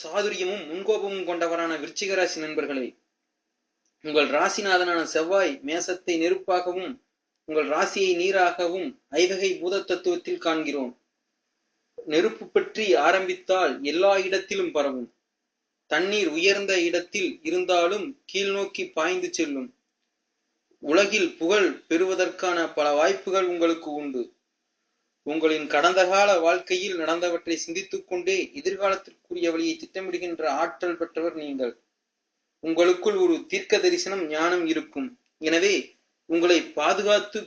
சாதுரியமும் முன்கோபமும் கொண்டவரான விருச்சிக ராசி நண்பர்களே உங்கள் ராசிநாதனான செவ்வாய் மேசத்தை நெருப்பாகவும் உங்கள் ராசியை நீராகவும் ஐவகை பூத தத்துவத்தில் காண்கிறோம். நெருப்பு பற்றி ஆரம்பித்தால் எல்லா இடத்திலும் பரவும். தண்ணீர் உயர்ந்த இடத்தில் இருந்தாலும் கீழ் நோக்கி பாய்ந்து செல்லும். உலகில் புகழ் பெறுவதற்கான பல வாய்ப்புகள் உங்களுக்கு உண்டு. உங்களின் கடந்த கால வாழ்க்கையில் நடந்தவற்றை சிந்தித்துக் கொண்டே எதிர்காலத்திற்குரிய வழியை திட்டமிடுகின்ற ஆற்றல் பெற்றவர் நீங்கள். உங்களுக்குள் ஒரு தீர்க்க தரிசனம் ஞானம் இருக்கும். எனவே உங்களை பாதுகாத்து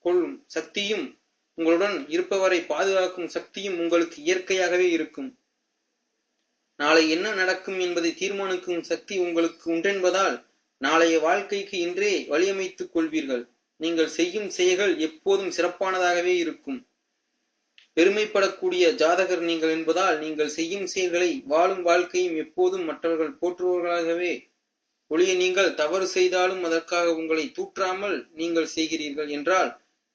கொள்ளும் சக்தியும் உங்களுடன் இருப்பவரை பாதுகாக்கும் சக்தியும் உங்களுக்கு இயற்கையாகவே இருக்கும். நாளை என்ன நடக்கும் என்பதை தீர்மானிக்கும் சக்தி உங்களுக்கு உண்டென்பதால் நாளைய வாழ்க்கைக்கு இன்றே வழியமைத்துக் கொள்வீர்கள். நீங்கள் செய்யும் செயல்கள் எப்போதும் சிறப்பானதாகவே இருக்கும். பெருமைப்படக்கூடிய ஜாதகர் நீங்கள் என்பதால் நீங்கள் செய்யும் செயல்களை வாழும் வாழ்க்கையும் எப்போதும் மற்றவர்கள் போற்றுவர்களாகவே ஒளிய நீங்கள் தவறு செய்தாலும் அதற்காக உங்களை தூற்றாமல் நீங்கள் செய்கிறீர்கள் என்றால்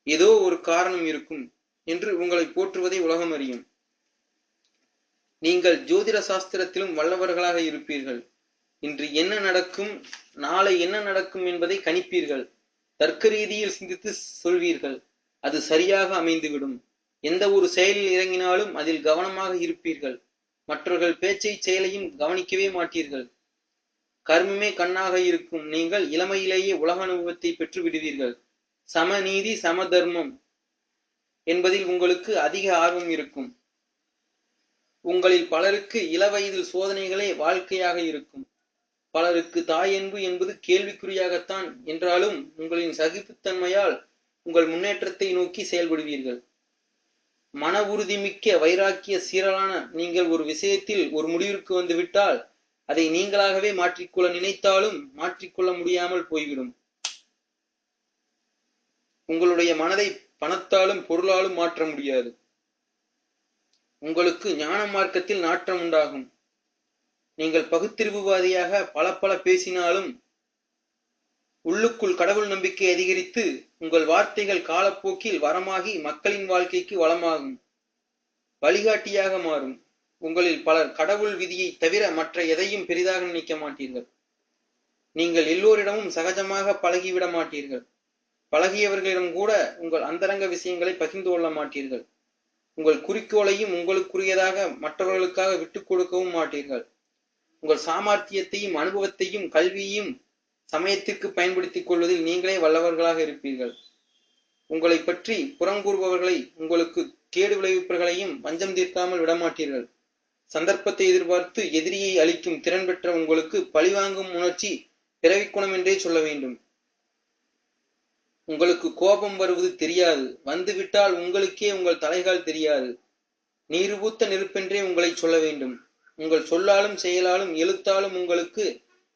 ஏதோ ஒரு காரணம் இருக்கும் என்று உங்களை போற்றுவதை உலகம் அறியும். நீங்கள் ஜோதிட சாஸ்திரத்திலும் வல்லவர்களாக இருப்பீர்கள். இன்று என்ன நடக்கும் நாளை என்ன நடக்கும் என்பதை கணிப்பீர்கள். தர்க்க ரீதியில் சிந்தித்து சொல்வீர்கள். அது சரியாக அமைந்துவிடும். எந்த ஒரு செயலில் இறங்கினாலும் அதில் கவனமாக இருப்பீர்கள். மற்றவர்கள் பேச்சை செயலையும் கவனிக்கவே மாட்டீர்கள். கர்மமே கண்ணாக இருக்கும். நீங்கள் இளமையிலேயே உலக அனுபவத்தை பெற்று விடுவீர்கள் சமநீதி சம தர்மம் என்பதில் உங்களுக்கு அதிக ஆர்வம் இருக்கும். உங்களில் பலருக்கு இளவயதில் சோதனைகளே வாழ்க்கையாக இருக்கும். பலருக்கு தாயன்பு என்பது கேள்விக்குறியாகத்தான். என்றாலும் உங்களின் சகிப்புத்தன்மையால் உங்கள் முன்னேற்றத்தை நோக்கி செயல்படுவீர்கள். மன உறுதிமிக்க வைராக்கிய சீரலான நீங்கள் ஒரு விஷயத்தில் ஒரு முடிவிற்கு வந்துவிட்டால் அதை நீங்களாகவே மாற்றிக்கொள்ள நினைத்தாலும் மாற்றிக்கொள்ள முடியாமல் போய்விடும். உங்களுடைய மனதை பணத்தாலும் பொருளாலும் மாற்ற முடியாது. உங்களுக்கு ஞான மார்க்கத்தில் நாற்றம் உண்டாகும். நீங்கள் பகுத்தறிவுவாதியாக பல பல பேசினாலும் உள்ளுக்குள் கடவுள் நம்பிக்கை அதிகரித்து உங்கள் வார்த்தைகள் காலப்போக்கில் வரமாகி மக்களின் வாழ்க்கைக்கு வளமாகும். வழிகாட்டியாக மாறும். உங்களில் பலர் கடவுள் விதியை தவிர மற்ற எதையும் பெரிதாக நினைக்க மாட்டீர்கள். நீங்கள் எல்லோரிடமும் சகஜமாக பழகிவிட மாட்டீர்கள். பழகியவர்களிடம் கூட உங்கள் அந்தரங்க விஷயங்களை பகிர்ந்து கொள்ள மாட்டீர்கள். உங்கள் குறிக்கோளையும் உங்களுக்குரியதாக மற்றவர்களுக்காக விட்டுக் கொடுக்கவும் மாட்டீர்கள். உங்கள் சாமர்த்தியத்தையும் அனுபவத்தையும் கல்வியையும் சமயத்திற்கு பயன்படுத்திக் கொள்வதில் நீங்களே வல்லவர்களாக இருப்பீர்கள். உங்களை பற்றி புறங்கூறுபவர்களை உங்களுக்கு கேடு விளைவிப்பவர்களையும் வஞ்சம் தீர்க்காமல் விடமாட்டீர்கள். சந்தர்ப்பத்தை எதிர்பார்த்து எதிரியை அளிக்கும் திறன் பெற்ற உங்களுக்கு பழிவாங்கும் உணர்ச்சி பிறவிக்குணம் என்றே சொல்ல வேண்டும். உங்களுக்கு கோபம் வருவது தெரியாது. வந்துவிட்டால் உங்களுக்கே உங்கள் தலைகால் தெரியாது. நீர் நெருப்பென்றே உங்களை சொல்ல வேண்டும். உங்கள் சொல்லாலும் செயலாலும் எழுத்தாலும் உங்களுக்கு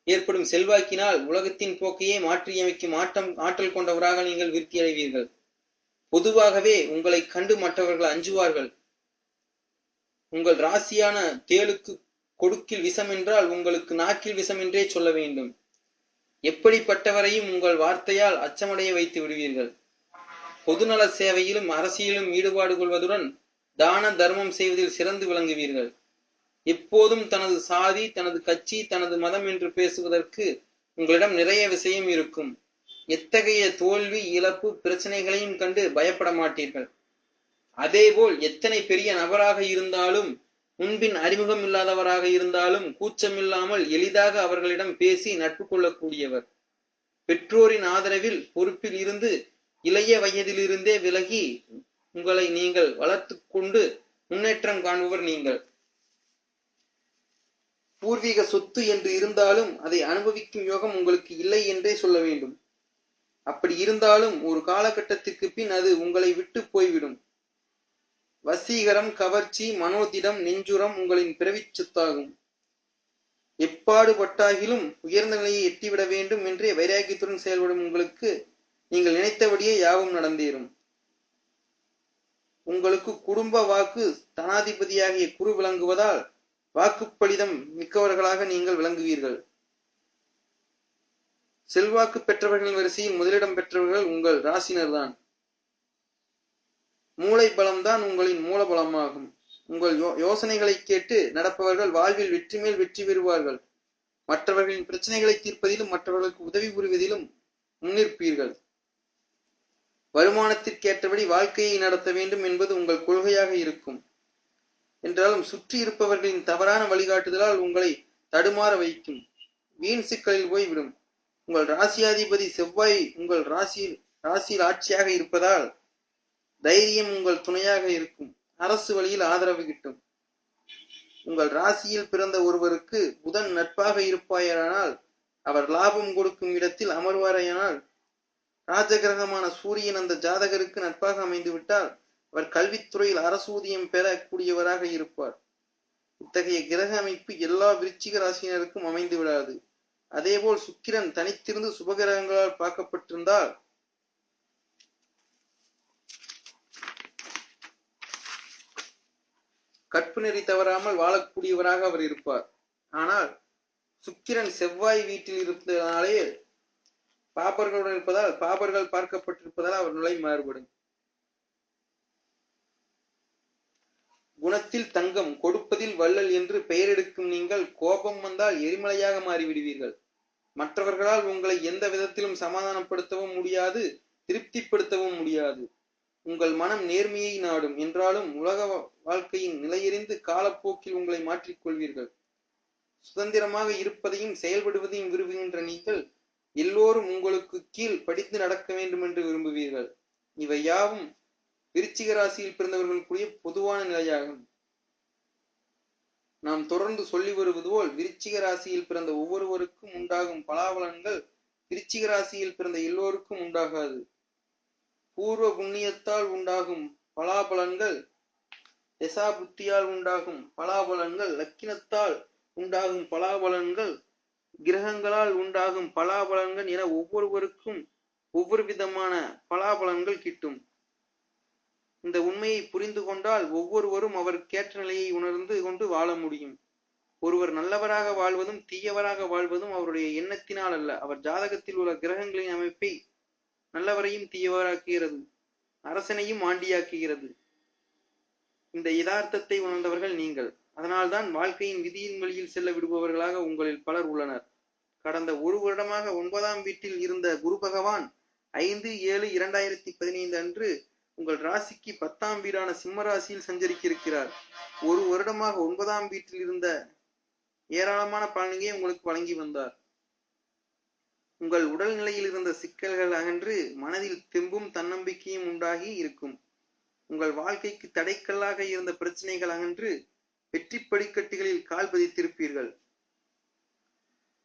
ஏற்படும் செல்வாக்கினால் உலகத்தின் போக்கையே மாற்றியமைக்கும் ஆட்டம் ஆற்றல் கொண்டவராக நீங்கள் விருத்தி அடைவீர்கள். பொதுவாகவே உங்களை கண்டு மற்றவர்கள் அஞ்சுவார்கள். உங்கள் ராசியான தேளுக்கு கொடுக்கில் விஷம் என்றால் உங்களுக்கு நாக்கில் விஷம் என்றே சொல்ல வேண்டும். எப்படிப்பட்டவரையும் உங்கள் வார்த்தையால் அச்சமடைய வைத்து விடுவீர்கள். பொதுநல சேவையிலும் அரசியலும் ஈடுபாடு கொள்வதுடன் தான தர்மம் செய்வதில் சிறந்து விளங்குவீர்கள். எப்போதும் தனது சாதி தனது கட்சி தனது மதம் என்று பேசுவதற்கு உங்களிடம் நிறைய விஷயம் இருக்கும். எத்தகைய தோல்வி இழப்பு பிரச்சனைகளையும் கண்டு பயப்பட மாட்டீர்கள். அதேபோல் எத்தனை பெரிய நபராக இருந்தாலும் முன்பின் அறிமுகம் இல்லாதவராக இருந்தாலும் கூச்சமில்லாமல் எளிதாக அவர்களிடம் பேசி நட்பு கொள்ளக்கூடியவர். பெற்றோரின் ஆதரவில் பொறுப்பில் இருந்து இளைய வயதிலிருந்தே விலகி உங்களை நீங்கள் வளர்த்து கொண்டு முன்னேற்றம் காண்பவர் நீங்கள். பூர்வீக சொத்து என்று இருந்தாலும் அதை அனுபவிக்கும் யோகம் உங்களுக்கு இல்லை என்றே சொல்ல வேண்டும். அப்படி இருந்தாலும் ஒரு காலகட்டத்திற்கு பின் அது உங்களை விட்டு போய்விடும். வசீகரம் கவர்ச்சி மனோதிடம் நெஞ்சுரம் உங்களின் பிறவிச் சொத்தாகும். எப்பாடுபட்டாகிலும் உயர்ந்த நிலையை எட்டிவிட வேண்டும் என்றே வைராக்கியத்துடன் செயல்படும் உங்களுக்கு நீங்கள் நினைத்தபடியே யாவும் நடந்தேறும். உங்களுக்கு குடும்ப வாக்கு தனாதிபதியாகிய குரு விளங்குவதால் வாக்குப்பளிதம் மிக்கவர்களாக நீங்கள் விளங்குவீர்கள். செல்வாக்கு பெற்றவர்களின் வரிசையில் முதலிடம் பெற்றவர்கள் உங்கள் ராசினர்தான் மூளை பலம்தான் உங்களின் மூல பலமாகும் உங்கள் யோ- யோசனைகளை கேட்டு நடப்பவர்கள் வாழ்வில் வெற்றி மேல் வெற்றி பெறுவார்கள். மற்றவர்களின் பிரச்சனைகளை தீர்ப்பதிலும் மற்றவர்களுக்கு உதவி புரிவதிலும் முன்னிற்பீர்கள். வருமானத்திற்கேற்றபடி வாழ்க்கையை நடத்த வேண்டும் என்பது உங்கள் கொள்கையாக இருக்கும். என்றாலும் சுற்றி இருப்பவர்களின் தவறான வழிகாட்டுதலால் உங்களை தடுமாற வைக்கும். வீண் சிக்கலில் போய்விடும் உங்கள் ராசியாதிபதி செவ்வாய் உங்கள் ராசியில் ராசியில் ஆட்சியாக இருப்பதால் தைரியம் உங்கள் துணையாக இருக்கும். அரசு வழியில் ஆதரவு கிட்டும். உங்கள் ராசியில் பிறந்த ஒருவருக்கு புதன் நட்பாக இருப்பாயானால் அவர் லாபம் கொடுக்கும் இடத்தில் அமர்வாரையானால் ராஜகிரகமான சூரியன் அந்த ஜாதகருக்கு நட்பாக அமைந்துவிட்டால் அவர் கல்வித்துறையில் அரசூதியம் பெறக்கூடியவராக இருப்பார். இத்தகைய கிரக அமைப்பு எல்லா விருச்சிக ராசியினருக்கும் அமைந்து விடாது. அதேபோல் சுக்கிரன் தனித்திருந்து சுபகிரகங்களால் பார்க்கப்பட்டிருந்தால் கற்பு நெறி தவறாமல் வாழக்கூடியவராக அவர் இருப்பார். ஆனால் சுக்கிரன் செவ்வாய் வீட்டில் இருப்பதனாலே பாபர்களுடன் இருப்பதால் பாபர்கள் பார்க்கப்பட்டிருப்பதால் அவர் நிலை மாறுபடும். குணத்தில் தங்கம் கொடுப்பதில் வள்ளல் என்று பெயரெடுக்கும் நீங்கள் கோபம் வந்தால் எரிமலையாக மாறிவிடுவீர்கள். மற்றவர்களால் உங்களை எந்த விதத்திலும் சமாதானப்படுத்தவும் முடியாது திருப்திப்படுத்தவும் முடியாது. உங்கள் மனம் நேர்மையை நாடும். என்றாலும் உலக வாழ்க்கையின் நிலையறிந்து காலப்போக்கில் உங்களை மாற்றிக்கொள்வீர்கள். சுதந்திரமாக இருப்பதையும் செயல்படுவதையும் விரும்புகின்ற நீங்கள் எல்லோரும் உங்களுக்கு கீழ் படித்து நடக்க வேண்டும் என்று விரும்புவீர்கள். இவை யாவும் விருச்சிக ராசியில் பிறந்தவர்களுக்குரிய பொதுவான நிலையாகும். நாம் தொடர்ந்து சொல்லி வருவது போல் விருச்சிக ராசியில் பிறந்த ஒவ்வொருவருக்கும் உண்டாகும் பலாபலன்கள் விருச்சிக ராசியில் பிறந்த எல்லோருக்கும் உண்டாகாது. பூர்வ புண்ணியத்தால் உண்டாகும் பலாபலன்கள் தசா புத்தியால் உண்டாகும் பலாபலன்கள் லக்கினத்தால் உண்டாகும் பலாபலன்கள் கிரகங்களால் உண்டாகும் பலாபலன்கள் என ஒவ்வொருவருக்கும் ஒவ்வொரு விதமான பலாபலன்கள் கிட்டும். இந்த உண்மையை புரிந்து கொண்டால் ஒவ்வொருவரும் அவருக்கேற்ற நிலையை உணர்ந்து கொண்டு வாழ முடியும். ஒருவர் நல்லவராக வாழ்வதும் தீயவராக வாழ்வதும் அவருடைய எண்ணத்தினால் அல்ல. அவர் ஜாதகத்தில் உள்ள கிரகங்களின் அமைப்பை நல்லவரையும் தீயவராக்குகிறது. அரசனையும் ஆண்டியாக்குகிறது. இந்த யதார்த்தத்தை உணர்ந்தவர்கள் நீங்கள். அதனால்தான் வாழ்க்கையின் விதியின் வழியில் செல்ல விடுபவர்களாக உங்களில் பலர் உள்ளனர். கடந்த ஒரு வருடமாக ஒன்பதாம் வீட்டில் இருந்த குரு பகவான் ஐந்து ஏழு இரண்டாயிரத்தி பதினைந்து அன்று உங்கள் ராசிக்கு பத்தாம் வீடான சிம்ம ராசியில் சஞ்சரிக்க இருக்கிறார் ஒரு வருடமாக ஒன்பதாம் வீட்டில் இருந்த ஏராளமான பலன்களை உங்களுக்கு வழங்கி வந்தார். உங்கள் உடல் நிலையில் இருந்த சிக்கல்கள் அகன்று மனதில் தெம்பும் தன்னம்பிக்கையும் உண்டாகி இருக்கும். உங்கள் வாழ்க்கைக்கு தடைக்கல்லாக இருந்த பிரச்சனைகள் அகன்று வெற்றி படிக்கட்டுகளில் கால் பதித்திருப்பீர்கள்.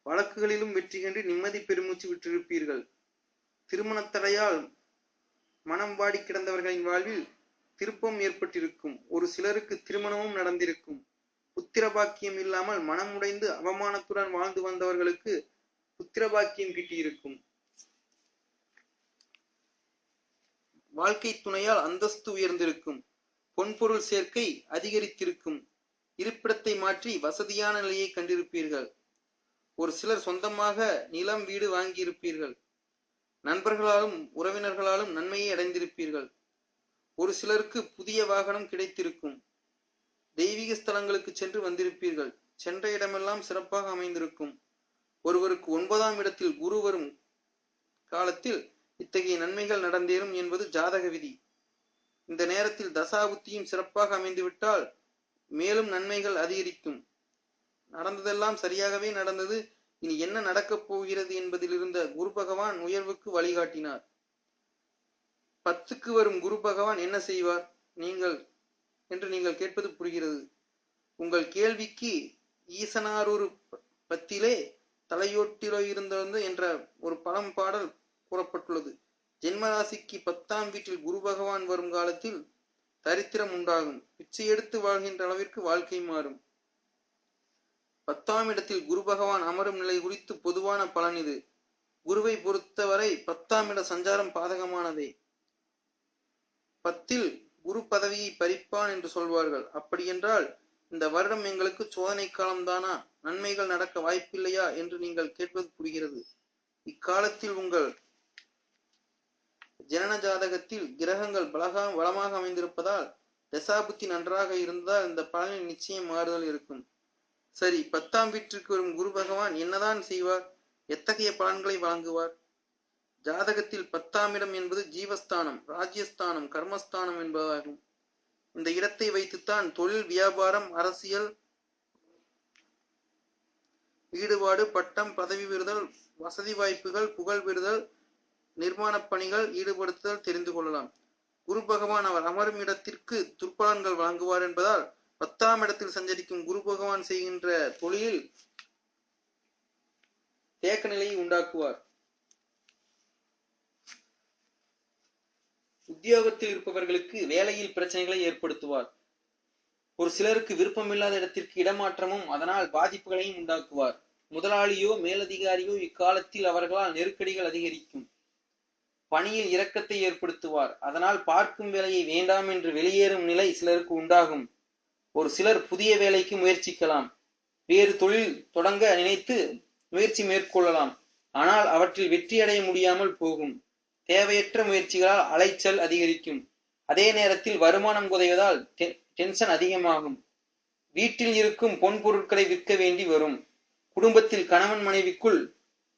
வழக்குகளிலும் வெற்றி கண்டு நிம்மதி பெருமூச்சு விட்டிருப்பீர்கள். திருமண தடையால் மனம் வாடி கிடந்தவர்களின் வாழ்வில் திருப்பம் ஏற்பட்டிருக்கும். ஒரு சிலருக்கு திருமணமும் நடந்திருக்கும். புத்திர பாக்கியம் இல்லாமல் மனம் உடைந்து அவமானத்துடன் வாழ்ந்து வந்தவர்களுக்கு புத்திர பாக்கியம் கிட்டியிருக்கும். வாழ்க்கை துணையால் அந்தஸ்து உயர்ந்திருக்கும். பொன்பொருள் சேர்க்கை அதிகரித்திருக்கும். இருப்பிடத்தை மாற்றி வசதியான நிலையை கண்டிருப்பீர்கள். ஒரு சிலர் சொந்தமாக நிலம் வீடு வாங்கியிருப்பீர்கள். நண்பர்களாலும் உறவினர்களாலும் நன்மையை அடைந்திருப்பீர்கள். ஒரு சிலருக்கு புதிய வாகனம் கிடைத்திருக்கும். தெய்வீக ஸ்தலங்களுக்கு சென்று வந்திருப்பீர்கள். சென்ற இடமெல்லாம் சிறப்பாக அமைந்திருக்கும். ஒருவருக்கு ஒன்பதாம் இடத்தில் குரு வரும் காலத்தில் இத்தகைய நன்மைகள் நடந்தேறும் என்பது ஜாதக விதி. இந்த நேரத்தில் தசாபுத்தியும் சிறப்பாக அமைந்துவிட்டால் மேலும் நன்மைகள் அதிகரிக்கும். நடந்ததெல்லாம் சரியாகவே நடந்தது. இனி என்ன நடக்கப் போகிறது என்பதிலிருந்த குரு பகவான் உயர்வுக்கு வழிகாட்டினார். பத்துக்கு வரும் குரு பகவான் என்ன செய்வார்? நீங்கள் என்று நீங்கள் கேட்பது புரிகிறது. உங்கள் கேள்விக்கு ஈசனாரூர் பத்திலே தலையோட்டிலோ இருந்தது என்ற ஒரு பழம் பாடல் கூறப்பட்டுள்ளது. ஜென்மராசிக்கு பத்தாம் வீட்டில் குரு பகவான் வரும் காலத்தில் தரித்திரம் உண்டாகும். பிச்சை எடுத்து வாழ்கின்ற அளவிற்கு வாழ்க்கை மாறும். பத்தாம் இடத்தில் குரு பகவான் அமரும் நிலை குறித்து பொதுவான பலன் இது. குருவை பொறுத்தவரை பத்தாம் இட சஞ்சாரம் பாதகமானதே. பத்தில் குரு பதவியை பறிப்பான் என்று சொல்வார்கள். அப்படியென்றால் இந்த வருடம் எங்களுக்கு சோதனை காலம்தானா நன்மைகள் நடக்க வாய்ப்பில்லையா என்று நீங்கள் கேட்பது புரிகிறது. இக்காலத்தில் உங்கள் ஜனன ஜாதகத்தில் கிரகங்கள் பலகா வளமாக அமைந்திருப்பதால் தசாபுத்தி நன்றாக இருந்தால் இந்த பலனில் நிச்சயம் மாறுதல் இருக்கும். சரி பத்தாம் வீட்டிற்கு வரும் குரு பகவான் என்னதான் செய்வார்? எத்தகைய பலன்களை வழங்குவார்? ஜாதகத்தில் பத்தாம் இடம் என்பது ஜீவஸ்தானம் ராஜ்யஸ்தானம் கர்மஸ்தானம் என்பதாகும். இந்த இடத்தை வைத்துத்தான் தொழில் வியாபாரம் அரசியல் ஈடுபாடு பட்டம் பதவி பெறுதல் வசதி வாய்ப்புகள் புகழ் பெறுதல் நிர்மாணப் பணிகள் ஈடுபடுத்துதல் தெரிந்து கொள்ளலாம். குரு பகவான் அவர் அமரும் இடத்திற்கு துர்பலன்கள் வழங்குவார் என்பதால் பத்தாம் இடத்தில் சஞ்சரிக்கும் குரு பகவான் செய்கின்ற தொழிலில் தேக்க நிலையை உண்டாக்குவார். உத்தியோகத்தில் இருப்பவர்களுக்கு வேலையில் பிரச்சனைகளை ஏற்படுத்துவார். ஒரு சிலருக்கு விருப்பமில்லாத இடத்திற்கு இடமாற்றமும் அதனால் பாதிப்புகளையும் உண்டாக்குவார். முதலாளியோ மேலதிகாரியோ இக்காலத்தில் அவர்களால் நெருக்கடிகள் அதிகரிக்கும். பணியில் இரக்கத்தை ஏற்படுத்துவார். அதனால் பார்க்கும் வேலையை வேண்டாம் என்று வெளியேறும் நிலை சிலருக்கு உண்டாகும். ஒரு சிலர் புதிய வேலைக்கு முயற்சிக்கலாம். வேறு தொழில் தொடங்க நினைத்து முயற்சி மேற்கொள்ளலாம். ஆனால் அவற்றில் வெற்றியடைய முடியாமல் போகும். தேவையற்ற முயற்சிகளால் அலைச்சல் அதிகரிக்கும். அதே நேரத்தில் வருமானம் குறைவதால் டென்ஷன் அதிகமாகும். வீட்டில் இருக்கும் பொன் பொருட்களை விற்க வேண்டி வரும். குடும்பத்தில் கணவன் மனைவிக்குள்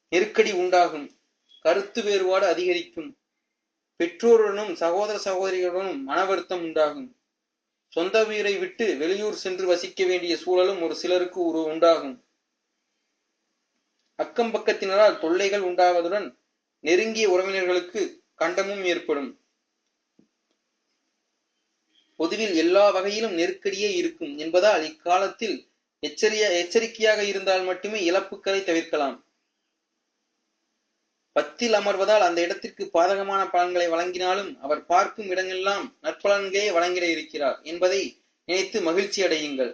நெருக்கடி உண்டாகும். கருத்து வேறுபாடு அதிகரிக்கும். பெற்றோருடனும் சகோதர சகோதரிகளுடனும் மன வருத்தம் உண்டாகும். சொந்த வீரை விட்டு வெளியூர் சென்று வசிக்க வேண்டிய சூழலும் ஒரு சிலருக்கு ஒரு உண்டாகும். அக்கம் பக்கத்தினரால் தொல்லைகள் உண்டாவதுடன் நெருங்கிய உறவினர்களுக்கு கண்டமும் ஏற்படும். பொதுவில் எல்லா வகையிலும் நெருக்கடியே இருக்கும் என்பதால் இக்காலத்தில் எச்சரிய எச்சரிக்கையாக இருந்தால் மட்டுமே இழப்புக்களை தவிர்க்கலாம். பத்தில் அமர்வதால் அந்த இடத்திற்கு பாதகமான பலன்களை வழங்கினாலும் அவர் பார்க்கும் இடங்கள்லாம் நற்பலன்களே வழங்கிட இருக்கிறார் என்பதை நினைத்து மகிழ்ச்சி அடையுங்கள்.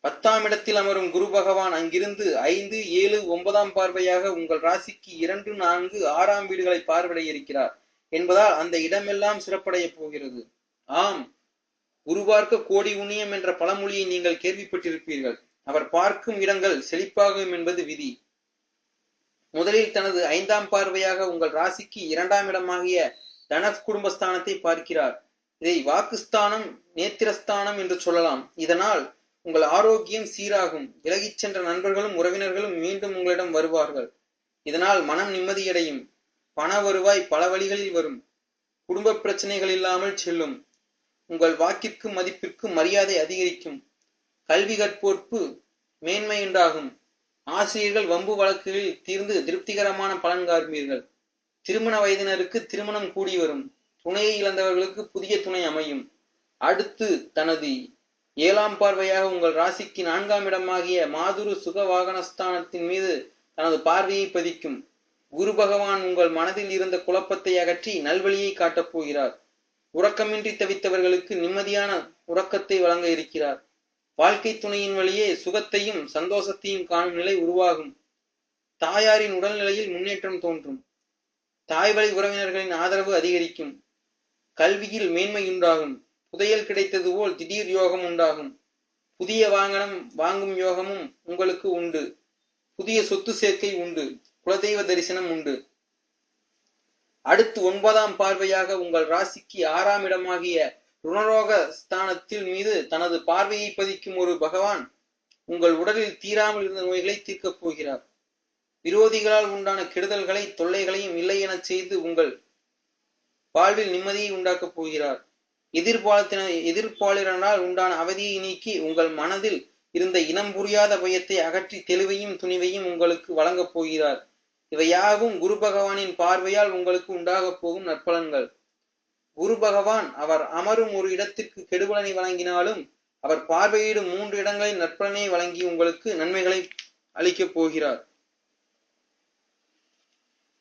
பத்தாம் இடத்தில் அமரும் குரு பகவான் அங்கிருந்து ஐந்து ஏழு ஒன்பதாம் பார்வையாக உங்கள் ராசிக்கு இரண்டு நான்கு ஆறாம் வீடுகளை பார்வையிட இருக்கிறார் என்பதால் அந்த இடமெல்லாம் சிறப்படைய போகிறது. ஆம் குரு பார்க்க கோடி உண்ணியம் என்ற பழமொழியை நீங்கள் கேள்விப்பட்டிருப்பீர்கள். அவர் பார்க்கும் இடங்கள் செழிப்பாகும் என்பது விதி. முதலில் தனது ஐந்தாம் பார்வையாக உங்கள் ராசிக்கு இரண்டாம் இடமாகிய தனப் குடும்பஸ்தானத்தை பார்க்கிறார். இதை வாக்குஸ்தானம் நேத்திரஸ்தானம் என்று சொல்லலாம். இதனால் உங்கள் ஆரோக்கியம் சீராகும். விலகிச் சென்ற நண்பர்களும் உறவினர்களும் மீண்டும் உங்களிடம் வருவார்கள். இதனால் மனம் நிம்மதியடையும். பண வருவாய் பல வழிகளில் வரும். குடும்ப பிரச்சனைகள் இல்லாமல் செல்லும். உங்கள் வாக்கிற்கு மதிப்பிற்கு மரியாதை அதிகரிக்கும். கல்வி கற்போர்ப்பு மேன்மையுண்டாகும். ஆசிரியர்கள் வம்பு வழக்குகளில் தீர்ந்து திருப்திகரமான பலன் காண்பீர்கள். திருமண வயதினருக்கு திருமணம் கூடி வரும். துணையை இழந்தவர்களுக்கு புதிய துணை அமையும். அடுத்து தனது ஏழாம் பார்வையாக உங்கள் ராசிக்கு நான்காம் இடமாகிய மாதுரு சுக வாகனஸ்தானத்தின் மீது தனது பார்வையை பதிக்கும். குரு பகவான் உங்கள் மனதில் இருந்த குழப்பத்தை அகற்றி நல்வழியை காட்டப் போகிறார். உறக்கமின்றி தவித்தவர்களுக்கு நிம்மதியான உறக்கத்தை வழங்க இருக்கிறார். வாழ்க்கை துணையின் வழியே சுகத்தையும் சந்தோஷத்தையும் காணும் நிலை உருவாகும். தாயாரின் உடல்நிலையில் முன்னேற்றம் தோன்றும். தாய்வழி உறவினர்களின் ஆதரவு அதிகரிக்கும். கல்வியில் மேன்மை உண்டாகும். புதையல் கிடைத்தது போல் திடீர் யோகம் உண்டாகும். புதிய வாங்கனம் வாங்கும் யோகமும் உங்களுக்கு உண்டு. புதிய சொத்து சேர்க்கை உண்டு. குலதெய்வ தரிசனம் உண்டு. அடுத்து ஒன்பதாம் பார்வையாக உங்கள் ராசிக்கு ஆறாம் இடமாகிய ருணரோக ஸ்தானத்தில் மீது தனது பார்வையை பதிக்கும் ஒரு பகவான் உங்கள் உடலில் தீராமல் இருந்த நோய்களை தீர்க்கப் போகிறார். விரோதிகளால் உண்டான கெடுதல்களை தொல்லைகளையும் இல்லை எனச் செய்து உங்கள் வாழ்வில் நிம்மதியை உண்டாக்கப் போகிறார். எதிர்பாலத்தின எதிர்பாலினால் உண்டான அவதியை நீக்கி உங்கள் மனதில் இருந்த இனம் புரியாத பயத்தை அகற்றி தெளிவையும் துணிவையும் உங்களுக்கு வழங்கப் போகிறார். இவையாவும் குரு பகவானின் பார்வையால் உங்களுக்கு உண்டாகப் போகும் நற்பலன்கள். குரு பகவான் அவர் அமரும் ஒரு இடத்திற்கு கெடுபலனை வழங்கினாலும் அவர் பார்வையிடும் மூன்று இடங்களில் நற்பலனை வழங்கி உங்களுக்கு நன்மைகளை அளிக்கப் போகிறார்.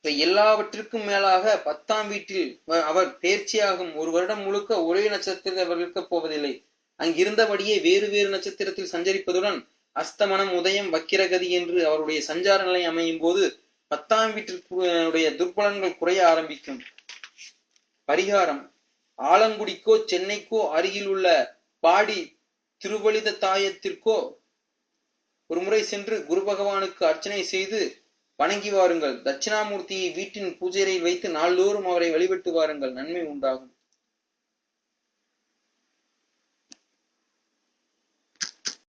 எல்லாவற்றிற்கும் மேலாக பத்தாம் வீட்டில் அவர் தேர்ச்சியாகும். ஒரு வருடம் முழுக்க ஒரே நட்சத்திரத்தில் அவர் இருக்கப் போவதில்லை. அங்கிருந்தபடியே வேறு வேறு நட்சத்திரத்தில் சஞ்சரிப்பதுடன் அஸ்தமனம் உதயம் வக்கிரகதி என்று அவருடைய சஞ்சார நிலை அமையும் போது பத்தாம் வீட்டிற்குடைய துர்பலன்கள் குறைய ஆரம்பிக்கும். பரிகாரம். ஆலங்குடிக்கோ சென்னைக்கோ அருகில் உள்ள பாடி திருவழித தாயத்திற்கோ ஒரு முறை சென்று குரு பகவானுக்கு அர்ச்சனை செய்து வணங்கி வாருங்கள். தட்சிணாமூர்த்தியை வீட்டின் பூஜையில் வைத்து நாள்தோறும் அவரை வழிபட்டு வாருங்கள். நன்மை உண்டாகும்.